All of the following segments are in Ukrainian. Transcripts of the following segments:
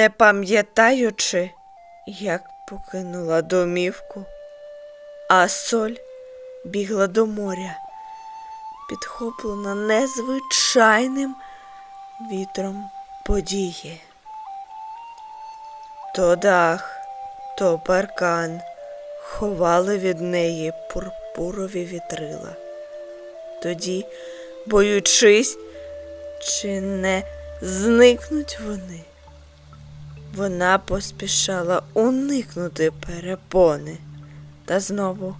Не пам'ятаючи, як покинула домівку, а соль бігла до моря, підхоплена незвичайним вітром події. То дах, то паркан ховали від неї пурпурові вітрила. Тоді, боючись, чи не зникнуть вони, вона поспішала уникнути перепони та знову,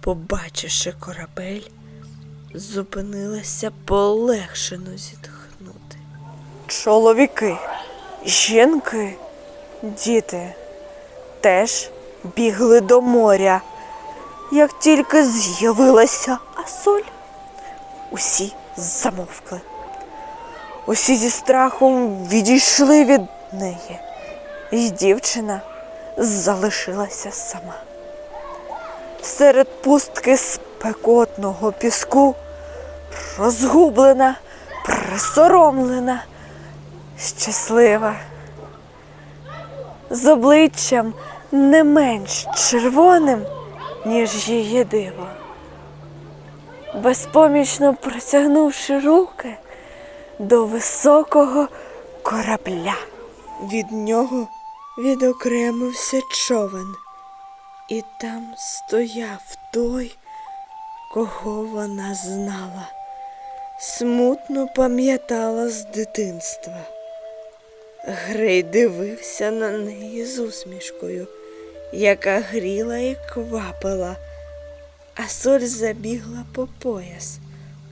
побачивши корабель, зупинилася полегшено зітхнути. Чоловіки, жінки, діти теж бігли до моря, як тільки з'явилася Асоль. Усі замовкли. Усі зі страхом відійшли від неї, і дівчина залишилася сама. Серед пустки спекотного піску, розгублена, присоромлена, щаслива, з обличчям не менш червоним, ніж її диво. Безпомічно протягнувши руки до високого корабля. Від нього відокремився човен, і там стояв той, кого вона знала, смутно пам'ятала з дитинства. Грей дивився на неї з усмішкою, яка гріла і квапила, а соль забігла по пояс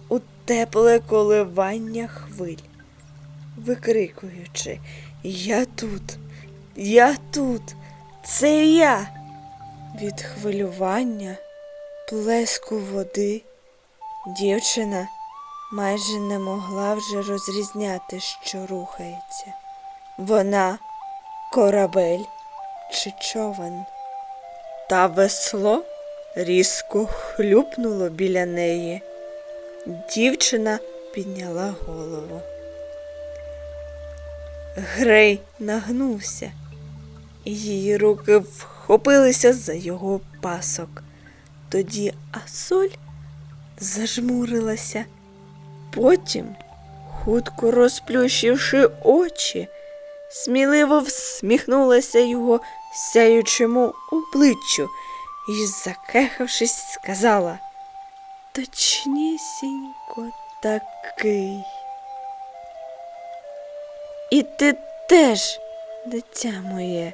у тепле коливання хвиль, викрикуючи Я тут, я тут, це я. Від хвилювання, плеску води, дівчина майже не могла вже розрізняти, що рухається. Вона корабель чи човен. Та весло різко хлюпнуло біля неї. Дівчина підняла голову. Грей нагнувся, і її руки вхопилися за його пасок. Тоді Асоль зажмурилася. Потім, хутко розплющивши очі, сміливо всміхнулася його сяючому обличчю і, закехавшись, сказала Точнісінько такий. І ти теж, дитя моє,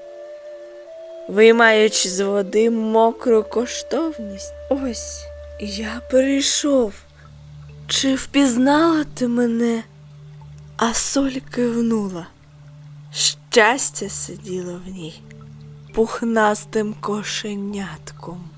виймаючи з води мокру коштовність. Ось я прийшов. Чи впізнала ти мене? А соль кивнула. Щастя сиділо в ній пухнастим кошенятком.